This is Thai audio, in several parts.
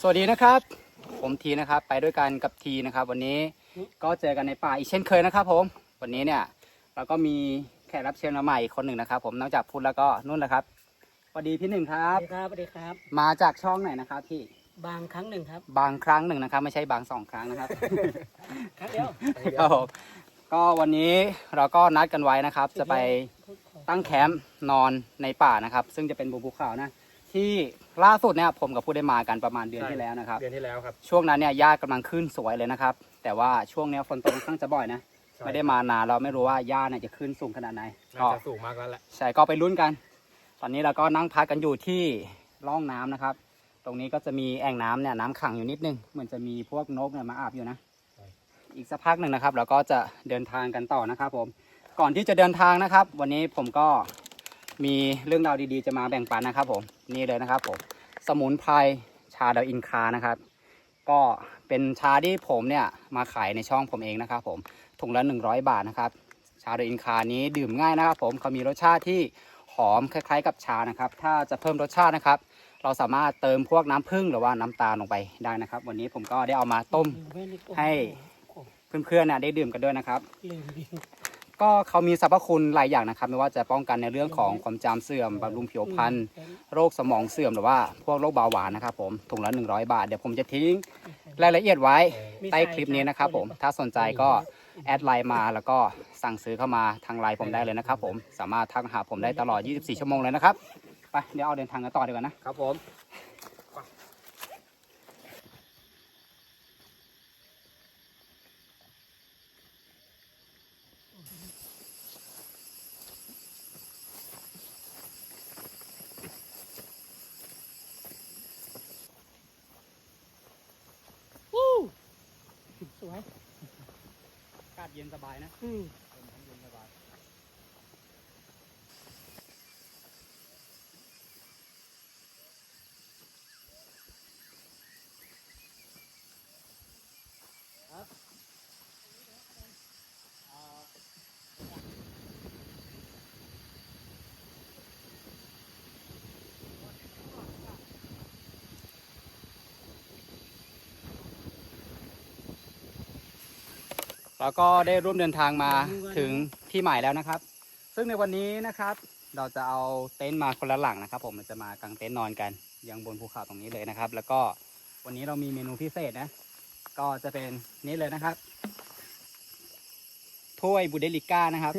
สวัสดีนะครับ ผมทีนะครับไปด้วยกันกับทีนะครับ วันนี้ก็เจอกันในป่าอีกเช่นเคยนะครับ ผม วันนี้เนี่ยเราก็มีแขกรับเชิญมาใหม่อีกคนหนึ่งนะครับ ผมนอกจากพุทธแล้วก็นุ่นนะครับสวัสดีพี่หนึ่งครัสวับสดีครับสวัสดีครับ มาจากช่องไหนนะครับพี่บางครั้งหนึ่งครับ บางครั้งหนึ่งนะครับ ไม่ใช่บางสองครั้งนะครับ ครั้งเดียวครับผมก็วันนี้เราก็นัดกันไว้นะครับ จะไปตั้งแคมป์นอนในป่านะครับ ซึ่งจะเป็นบนภูเขานะ ที่ล่าสุดเนี่ยผมกับผู้ได้มากันประมาณเดือนที่แล้วนะครับ เดือนที่แล้วครับ ช่วงนั้นเนี่ยหญ้ากำลังขึ้นสวยเลยนะครับ แต่ว่าช่วงเนี้ยฝนตกค่อนข้างจะบ่อยนะ ใช่ ไม่ได้มานานเราไม่รู้ว่าหญ้าเนี่ยจะขึ้นสูงขนาดไหนน่าก็จะสูงมากแล้วแหละ ใช่ก็ไปลุ้นกัน ตอนนี้เราก็นั่งพักกันอยู่ที่ร่องน้ำนะครับ ตรงนี้ก็จะมีแอ่งน้ำเนี่ยน้ำขังอยู่นิดนึงเหมือนจะมีพวกนกเนี่ยมาอาบอยู่นะอีกสักพักหนึ่งนะครับ เราก็จะเดินทางกันต่อนะครับผม ก่อนที่จะเดินทางนะครับ วันนี้ผมก็ มีเรื่องราวดีๆจะมาแบ่งปันนะครับผมนี่เลยนะครับผมสมุนไพรชาดาวอินคานะครับ ก็เป็นชาที่ผมเนี่ยมาขายในช่องผมเองนะครับผมถุงละ 100 บาทนะครับ ชาดาวอินคานี้ดื่มง่ายนะครับ ผมเขามีรสชาติที่หอมคล้ายๆ กับชานะครับ ถ้าจะเพิ่มรสชาตินะครับ เราสามารถเติมพวกน้ำผึ้งหรือว่าน้ำตาลลงไปได้นะครับ วันนี้ผมก็ได้เอามาต้มให้เพื่อนๆเนี่ยได้ดื่มกันด้วยนะครับลืมดิ ก็เขามีสรรพคุณหลายอย่างนะครับ ไม่ว่าจะป้องกันในเรื่องของความจำเสื่อมบำรุงผิวพรรณโรคสมองเสื่อมหรือว่าพวกโรคเบาหวานนะครับผมถุงละ100 บาท เดี๋ยวผมจะทิ้งรายละเอียดไว้ใต้คลิปนี้นะครับผมถ้าสนใจก็แอดไลน์มาแล้วก็สั่งซื้อเข้ามาทางไลน์ผมได้เลยนะครับผมสามารถทักหาผมได้ตลอด 24 ชั่วโมงเลยนะครับไปเดี๋ยวเอาเดินทางกันต่อดีกว่านะครับผม วู้สวย อากาศเย็นส บายนะ อืม แล้วก็ได้ร่วมเดินทางมาถึงที่หมายแล้วนะครับ ซึ่งในวันนี้นะครับ เราจะเอาเต็นท์มาคนละหลังนะครับ ผมมันจะมากางเต็นท์นอนกันยังบนภูเขาตรงนี้เลยนะครับ แล้วก็วันนี้เรามีเมนูพิเศษนะ ก็จะเป็นนี่เลยนะครับถ้วยบูเดลิก้านะครับ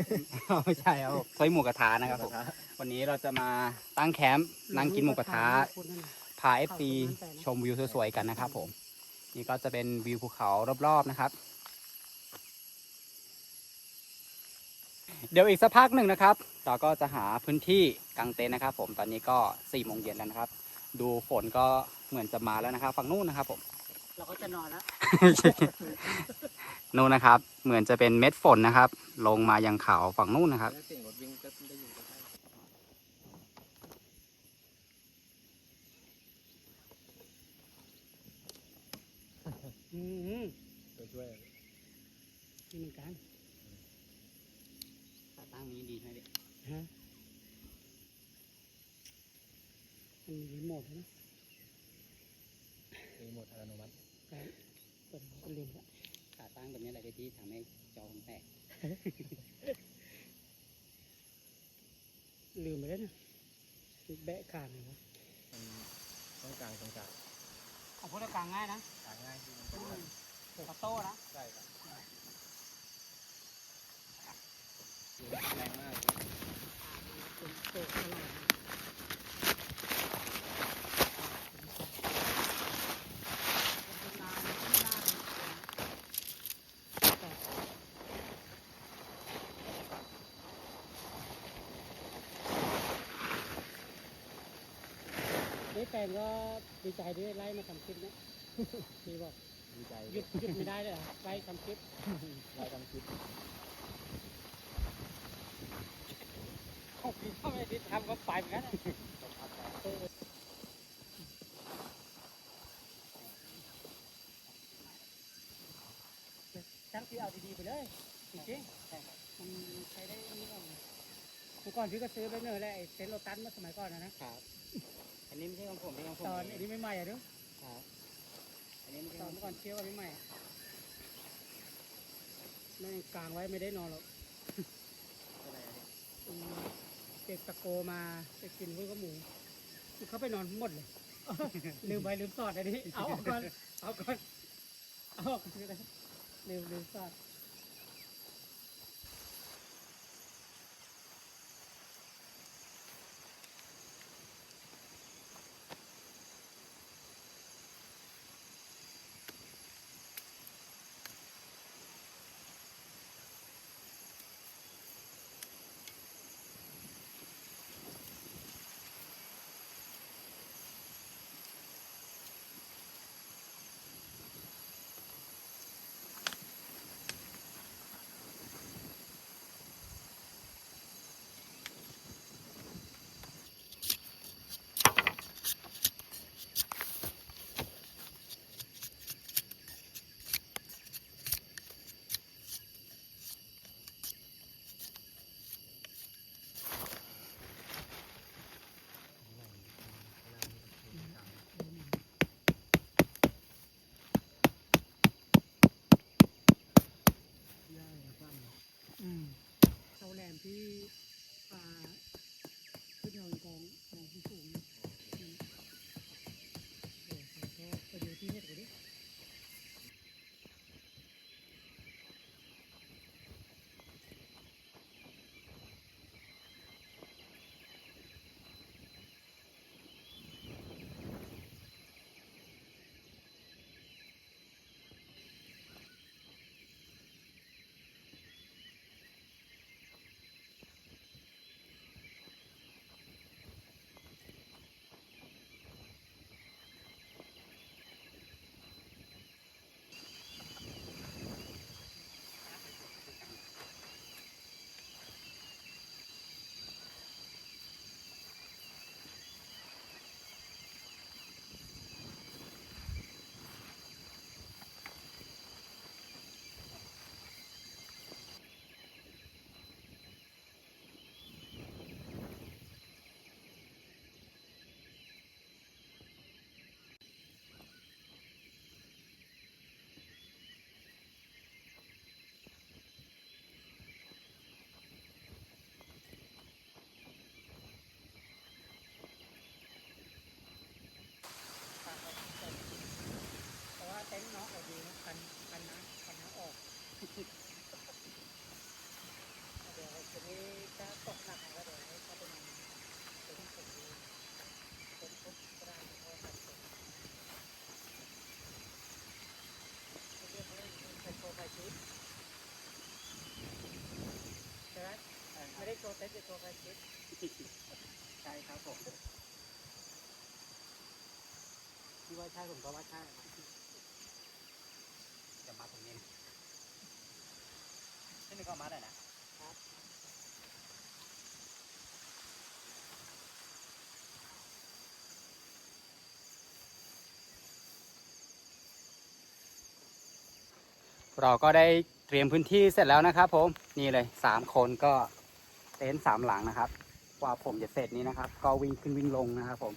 ไม่ใช่ครับผมถ้วยหมูกระทะนะครับผมวันนี้เราจะมาตั้งแคมป์นั่งกินหมูกระทะพาเอฟซีชมวิวสวยๆกันนะครับ ผม นี่ก็จะเป็นวิวภูเขารอบๆนะครับ เดี๋ยวอีกสักพักหนึ่งนะครับ เราก็จะหาพื้นที่กางเต็นท์นะครับ ผมตอนนี้ก็สี่โมงเย็นแล้วนะครับ ดูฝนก็เหมือนจะมาแล้วนะครับ ฝั่งนู้นนะครับ ผม เราก็จะนอนแล้ว นู่นนะครับ เหมือนจะเป็นเม็ดฝนนะครับ ลงมายังเขาฝั่งนู้นนะครับเสียงรถวิ่งก็ได้ยินก็ได้อืมช่วยนี่เหมือนกัน ขาตั้งนี้ดีไหมเด็ก ฮะมันมีรีโมทนะรีโมทอัตโนมัติเปิดมันลืมละขาตั้งแบบนี้แหละที่ทำให้จอผมแตก ลืมไปแล้วนะแบะขาดเลยวะมันต้องกลางตรงกลางของพวกเรากลางง่ายนะกลางง่ายที่มันคาโต้นะใช่ครับแรงมาก เป็นโต๊ะตลอดนี่แฟนก็ดีใจด้วยไล่มาทำคลิปนะมีบอกดีใจหยุดหยุดไม่ได้เลยเหรอไล่ทำคลิปได้ทำคลิป ถ้าไม่ได้ทำก็ไปเหมือนกันอะเออช่างพี่เอาดีๆไปเลยจริงๆมันใช้ได้นี่ก่อนเมื่อก่อนพี่ก็ซื้อไปเนอะแหละไอ้เซนต์โลตัสเมื่อสมัยก่อนนะนะครับ อันนี้ไม่ใช่ของผมเป็นของผมตอนอันนี้ไม่ใหม่อะด้อครับ อันนี้ไม่ตใช่อนเมื่อก่อนเที่ยวกับพี่ใหม่อะแม่งกลางไว้ไม่ได้นอนหรอก อะไรอันนี้ อืม เด็กตะโกมาไปกินพวกกับหมูเขาไปนอนหมดเลยลืมไปลืมสอดอันนี้ เอาออกก่อนเอาก่อนเอาออกก่อนเลยลืมลืมสอด ไม่ได้โชว์เต็นท์แต่โชว์ไฟชิปใช่ครับผมที่ว่าใช่ผมก็ว่าใช่จะมาตรงนี้นะที่นี่ก็มาได้นะเราก็ได้เตรียมพื้นที่เสร็จแล้วนะครับผม นี่เลยสามคนก็ เต็นท์สามหลังนะครับ กว่าผมจะเสร็จนี้นะครับ ก็วิ่งขึ้นวิ่งลงนะครับ ผม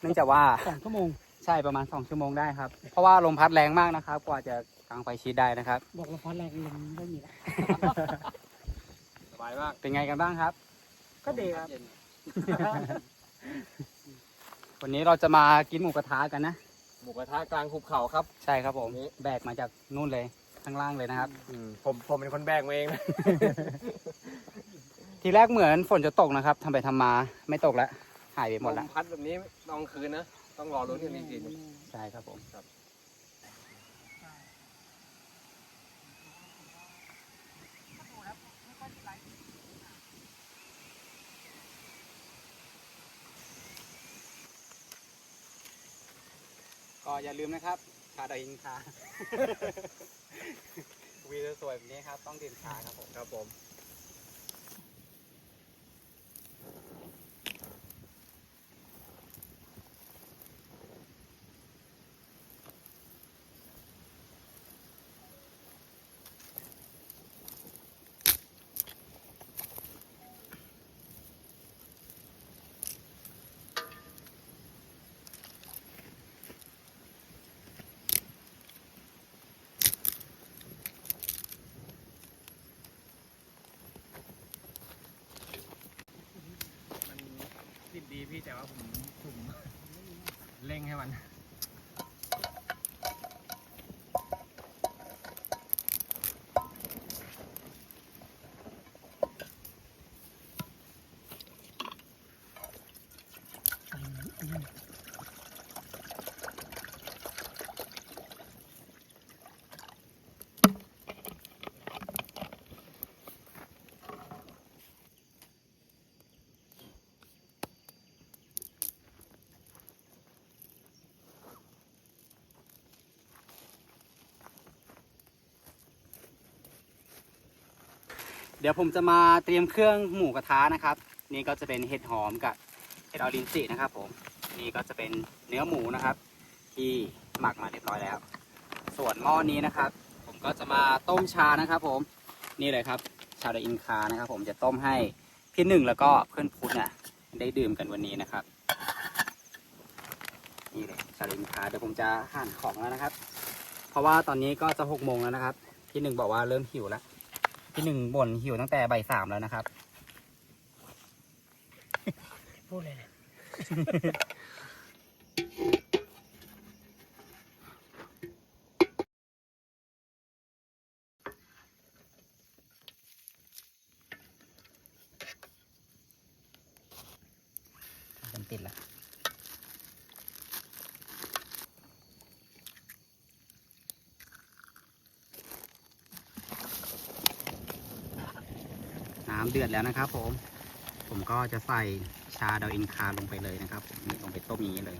เนื่องจากว่าสองชั่วโมงใช่ประมาณสองชั่วโมงได้ครับ เพราะว่าลมพัดแรงมากนะครับ กว่าจะกางไฟชีดได้นะครับ บอกละครแรงลมไม่มีแล้วสบายมากเป็นไงกันบ้างครับ ก็ดีครับเย็นวันนี้เราจะมากินหมูกระทะกันนะหมูกระทะกลางหุบเขาครับ ใช่ครับผมวันนี้แบกมาจากนู่นเลยข้างล่างเลยนะครับอืมผมผมเป็นคนแบกมาเองนะ ทีแรกเหมือนฝนจะตกนะครับทำไปทำมาไม่ตกแล้วหายไปหมดลแล้วมพัดแบบนี้ตอนคืนนะ ต้องรอลุ้นกันอีกทีหนึงใช่ครับผมครับ ก็อย่าลืมนะครับชาดอยอินคา วีสวยๆแบบนี้ครับ ต้องดื่มชาครับผม ครับผม ผมผมเล่งให้มัน เดี๋ยวผมจะมาเตรียมเครื่องหมูกระทะนะครับ นี่ก็จะเป็นเห็ดหอมกับเห็ดออรินจินะครับ ผมนี่ก็จะเป็นเนื้อหมูนะครับ ที่หมักมาเรียบร้อยแล้ว ส่วนหม้อนี้นะครับ ผมก็จะมาต้มชานะครับ ผมนี่เลยครับ ชาดอินคานะครับ ผมจะต้มให้พี่หนึ่งแล้วก็เพื่อนพุทธเนี่ยได้ดื่มกันวันนี้นะครับนี่เลยชาดอินคาเดี๋ยวผมจะหั่นของแล้วนะครับ เพราะว่าตอนนี้ก็จะหกโมงแล้วนะครับ พี่หนึ่งบอกว่าเริ่มหิวแล้ว พี่หนึ่งบ่นหิวตั้งแต่ใบสามแล้วนะครับ พูดเลยเนี่ย มันติดละน้ำ เดือดแล้วนะครับ ผม ผมก็จะใส่ชาดาวอินคาลงไปเลยนะครับผมนี่ลงไปต้มอย่างนี้เลย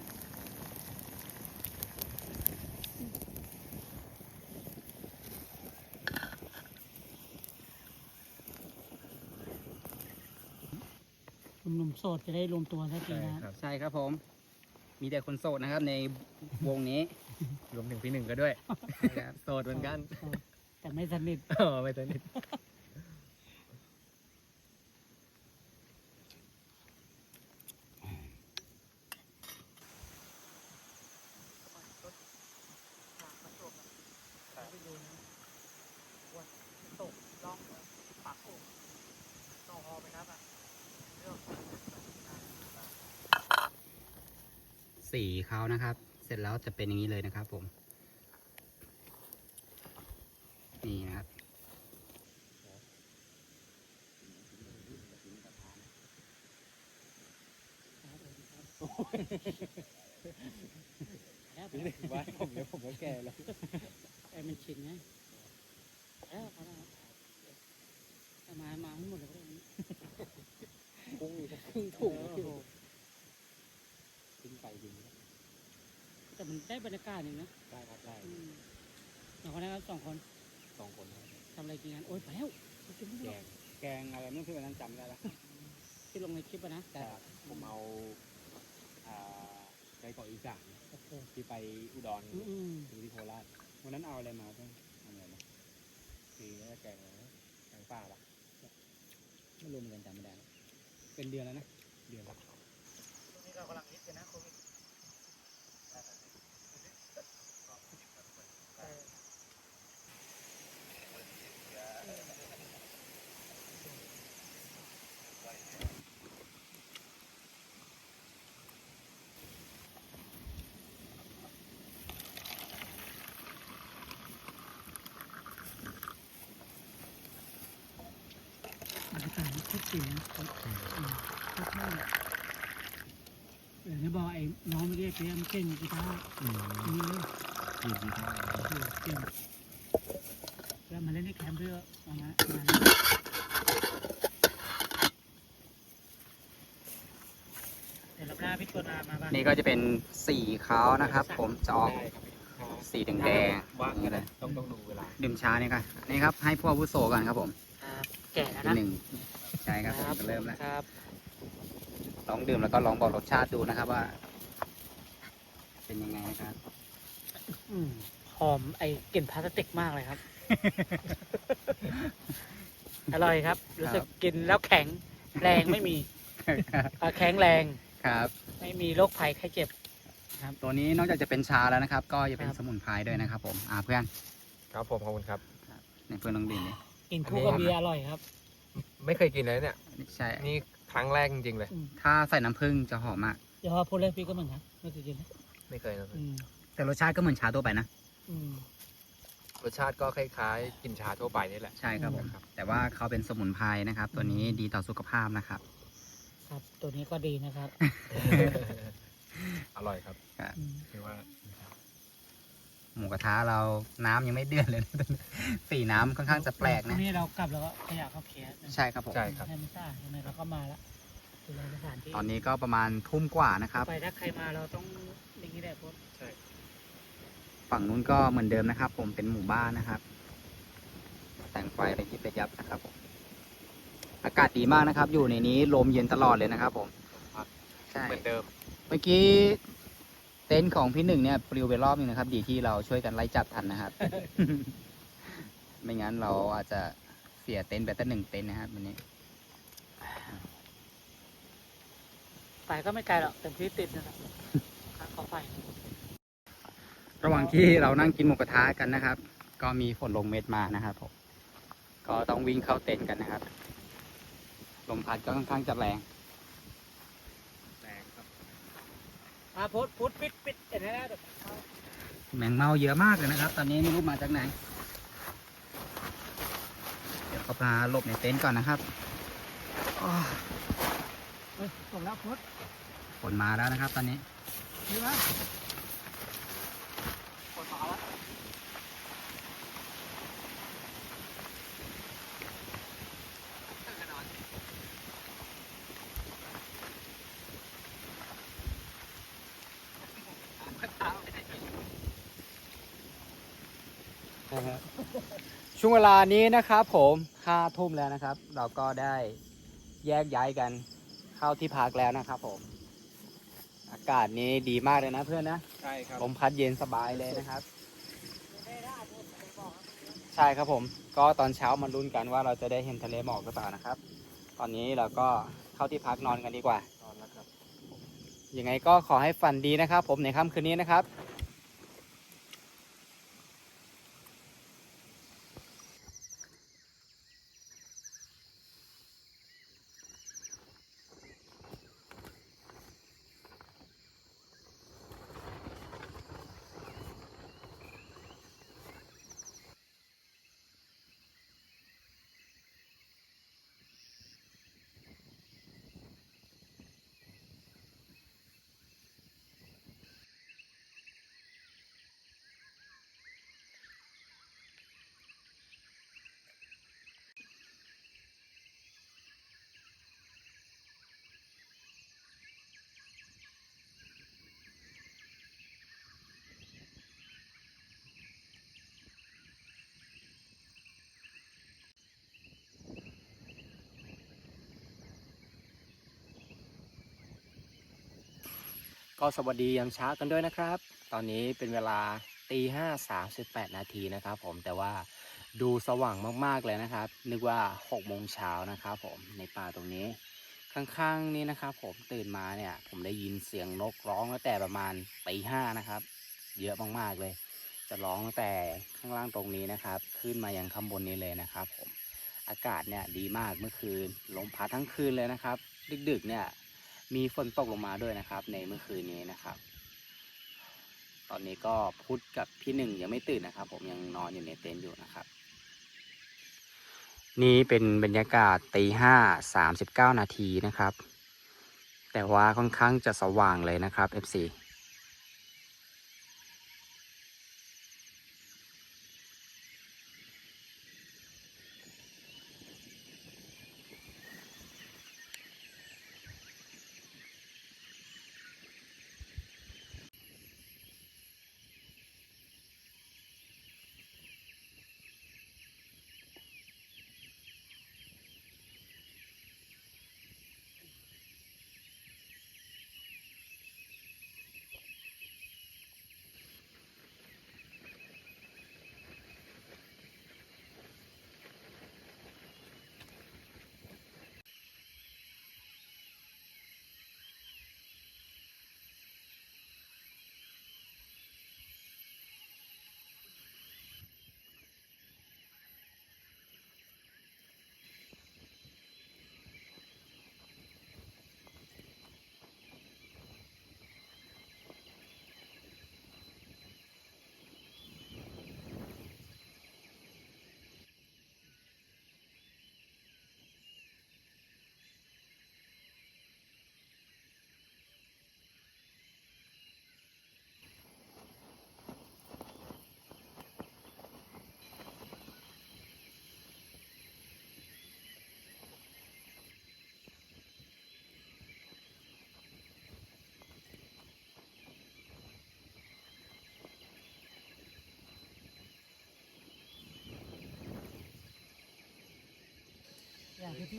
หนุ่มๆโสดจะได้รวมตัวสักทีนะ ใช่ครับผม มีแต่คนโสดนะครับ ในวงนี้รวมถึงพี่หนึ่งก็ด้วยครับโสดเหมือนกัน แต่ไม่สนิทอ๋อไม่สนิท ตกล่องปากโอ่งต่อฮอไปครับอะเรื่อง สี เขานะครับ เสร็จแล้วจะเป็นอย่างนี้เลยนะครับผม นี่นะครับพี่หนึ่งว่าผมเดี๋ยวผมก็แก่แล้วไอ้มันชินไงเออเขาได้เอามา มาให้หมดเลยก็ได้นี้พุ่งอีกครึ่งถุง โอ้โห ขึ้นไปดีนะ แต่มัน ได้บรรยากาศหนึ่งนะได้ครับได้อืมสองคนนะครับสองคนสองคนครับทำอะไรกินกันโอ๊ยไปแล้วไปกินไม่แกได้งแกงอะไรไม่รู้ที่วันนั้นจำได้แล้วที่ลงในคลิปอะนะแต่ผมเอาอ่าไก่เกาะอีสานโอ้โหที่ไปอุดรอืมอืมดูที่โคราชวันนั้นเอาอะไรมาบ้างทำอะไรนะคือน่าจะแกงอะไรนะแกงป่าปะไม่รู้เหมือนกันจำไม่ได้แล้วเป็นเดือนแล้วนะเดือนละ ช่วงนี้เรากำลังฮิตกันนะโควิดเออ บรรยากาศมันโคตรจริงนะครับอืมโคตรเท่เดี๋ยวจะบอกไอ้น้องเมื่อกี้เปียมนเก่งกีตาร์อืมอันนี้เลยดีดีมากโอ้โหเก่งแล้วมาเล่นในแคมป์เพื่อเอามามาเดี๋ยวรับหน้าพี่ตัวนามาบ้างนี่ก็จะเป็นสีเขานะครับ ผมจะออกได้ครับครับสีแดงแดงว่างๆนี่เลยต้องต้องดูเวลาดื่มชานี่ค่ะนี่ครับ ให้พวกอาวุโสก่อนครับผมครับแก่แล้วทีนะหนึ่งใช่ครับผมจะเริ่มแล้วครับลองดื่มแล้วก็ลองบอกรสชาติดูนะครับว่า เป็นยังไงนะครับอืมหอมไอ้กลิ่นพลาสติกมากเลยครับ อร่อยครับ รู้สึกกินแล้วแข็งแรงไม่มีอะแข็งแรง ครับ ไม่มีโรคภัยไข้เจ็บตัวนี้นอกจากจะเป็นชาแล้วนะครับ ก็จะเป็นครับ สมุนไพรด้วยนะครับผมอ่าเพื่อนครับผมขอบคุณครับ ในเพื่อนลองดื่มดิกินคู่กับเบียร์อร่อยครับ ไม่เคยกินเลยเนี่ย ใช่ นี่ครั้งแรกจริงๆเลยอืมถ้าใส่น้ำผึ้งจะหอมมาก เดี๋ยวพอพูดเล่นพี่ก็เหมือนกันไม่เคยกินนะไม่เคยนะอืมแต่รสชาติก็เหมือนชาทั่วไปนะ อืม รสชาติก็คล้ายๆ กินชาทั่วไปนี่แหละ ใช่ครับผม ครับ แต่ว่าเขาเป็นสมุนไพรนะครับ ตัวนี้ดีต่อสุขภาพนะครับ ครับ ตัวนี้ก็ดีนะครับอร่อยครับ อืม คือว่า หมูกระทะเราน้ำยังไม่เดือดเลยนะสีน้ำค่อนข้างจะแปลกทีนะนี้เรากลับแล้วก็ขยะเข้าแคสนะใช่ครับผมใช่ครับให้มันสะอาดใช่ไหมเราก็มาละดูแลสถานที่ตอนนี้ก็ประมาณทุ่มกว่านะครับไปถ้าใครมาเราต้องอย่างนี้แหละพดใช่ฝั่งนู้นก็เหมือนเดิมนะครับ ผมเป็นหมู่บ้านนะครับ แต่งไฟระยิบระยับนะครับผมอากาศดีมากนะครับ อยู่ในนี้ลมเย็นตลอดเลยนะครับ ผมใช่เหมือนเดิม เมื่อกี้ เต็นท์ของพี่หนึ่งเนี่ยปลิวไปรอบนึงนะครับ ดีที่เราช่วยกันไล่จับทันนะครับ ไม่งั้นเราอาจจะเสียเต็นท์ไปตั้งหนึ่งเต็นท์นะครับวันนี้ไปก็ไม่ไกลหรอกแต่ที่ติดนะครับทางเขาไฟระหว่างที่เรานั่งกินหมูกระทะกันนะครับ ก็มีฝนลงเม็ดมานะครับผมก็ต้องวิ่งเข้าเต็นท์กันนะครับ ลมพัดก็ค่อนข้างจะแรง แรงครับ อะพดพุดปิดปิดเห็นไหมนะเดี๋ยวมันเข้าแมงเมาเยอะมากเลยนะครับ ตอนนี้ไม่รู้มาจากไหน เดี๋ยวเขาพาหลบในเต็นท์ก่อนนะครับอ้อเฮ้ยตกแล้วพดฝนมาแล้วนะครับ ตอนนี้นี่วะก ช่วงเวลานี้นะครับผมห้าทุ่มแล้วนะครับ เราก็ได้แยกย้ายกันเข้าที่พักแล้วนะครับ ผม อากาศนี้ดีมากเลยนะเพื่อนนะใช่ครับลมพัดเย็นสบายเลยนะครับ ใช่ครับผม ก็ตอนเช้ามาลุ้นกันว่าเราจะได้เห็นทะเลหมอกหรือเปล่านะครับ ตอนนี้เราก็เข้าที่พักนอนกันดีกว่า นอนแล้วครับ ยังไงก็ขอให้ฝันดีนะครับ ผมในค่ำคืนนี้นะครับ ก็สวัสดียามเช้ากันด้วยนะครับ ตอนนี้เป็นเวลาตีห้าสามสิบแปดนาทีนะครับ ผมแต่ว่าดูสว่างมากๆเลยนะครับ นึกว่าหกโมงเช้านะครับ ผมในป่าตรงนี้ ข้างๆ นี้นะครับ ผมตื่นมาเนี่ยผมได้ยินเสียงนกร้องตั้งแต่ประมาณตีห้านะครับ เยอะมากๆเลย จะร้องตั้งแต่ข้างล่างตรงนี้นะครับ ขึ้นมายังข้างบนนี้เลยนะครับ ผมอากาศเนี่ยดีมากเมื่อคืนลมพัดทั้งคืนเลยนะครับ ดึกๆเนี่ย มีฝนตกลงมาด้วยนะครับ ในเมื่อคืนนี้นะครับ ตอนนี้ก็พุทธกับพี่หนึ่งยังไม่ตื่นนะครับ ผมยังนอนอยู่ในเต็นท์อยู่นะครับ นี่เป็นบรรยากาศตีห้าสามสิบเก้านาทีนะครับ แต่ว่าค่อนข้างจะสว่างเลยนะครับ FC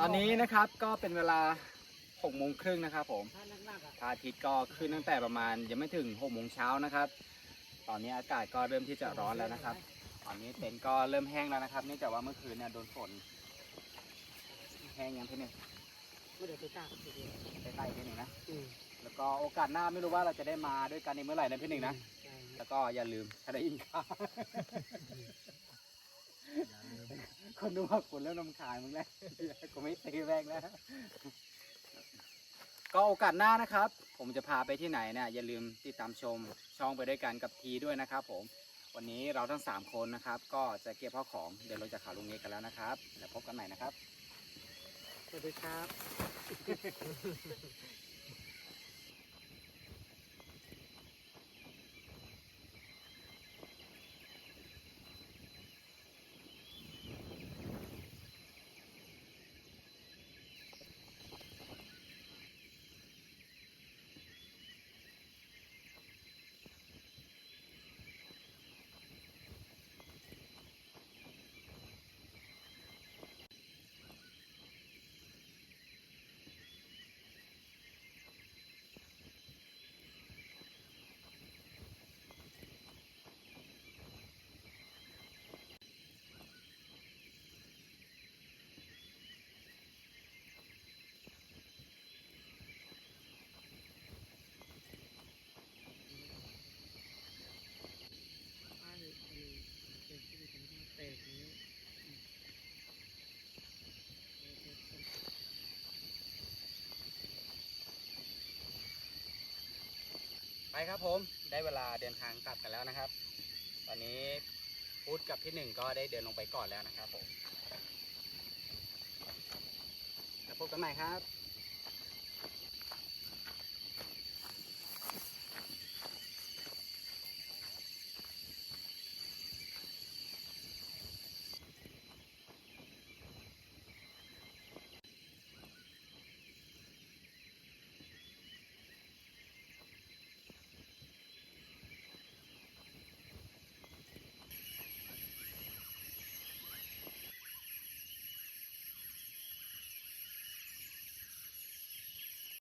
ตอนนี้บกนะครับก็เป็นเวลาหกโมงครึ่งนะครับผมถ้าหนักๆอะพระอาทิตย์ก็ขึ้นตั้งแต่ประมาณยังไม่ถึงหกโมงเช้านะครับ ตอนนี้อากาศก็เริ่มที่จะร้อนแล้วนะครับ ตอนนี้เต็นท์ก็เริ่มแห้งแล้วนะครับเนื่องจากว่าเมื่อคืนเนี่ยโดนฝน แห้งยังพี่หนึ่งไม่เดี๋ยวไปตากเดี๋ยวใกล้ๆพี่หนึ่งนะอืมแล้วก็โอกาสหน้าไม่รู้ว่าเราจะได้มาด้วยกันในเมื่อไหร่นะพี่หนึ่งนะใช่แล้วก็อย่าลืมทะเลอินคา คนดูว่าคนเริ่มนำขายมึงแล้วกูไม่ตีแรงแล้วก็โอกาสหน้านะครับ ผมจะพาไปที่ไหนเนี่ยอย่าลืมติดตามชมช่องไปด้วยกันกับทีด้วยนะครับ ผม วันนี้เราทั้ง 3 คนนะครับ ก็จะเก็บข้าวของเดี๋ยวเราจะขาลุงเนกันแล้วนะครับ แล้วพบกันใหม่นะครับสวัสดีครับ ป้ายเป็นเป็นที่มีการแตกนี้ ไป ครับผมได้เวลาเดินทางกลับกันแล้วนะครับ ตอนนี้พุทธกับพี่หนึ่งก็ได้เดินลงไปก่อนแล้วนะครับผมแล้วพบกันใหม่ครับ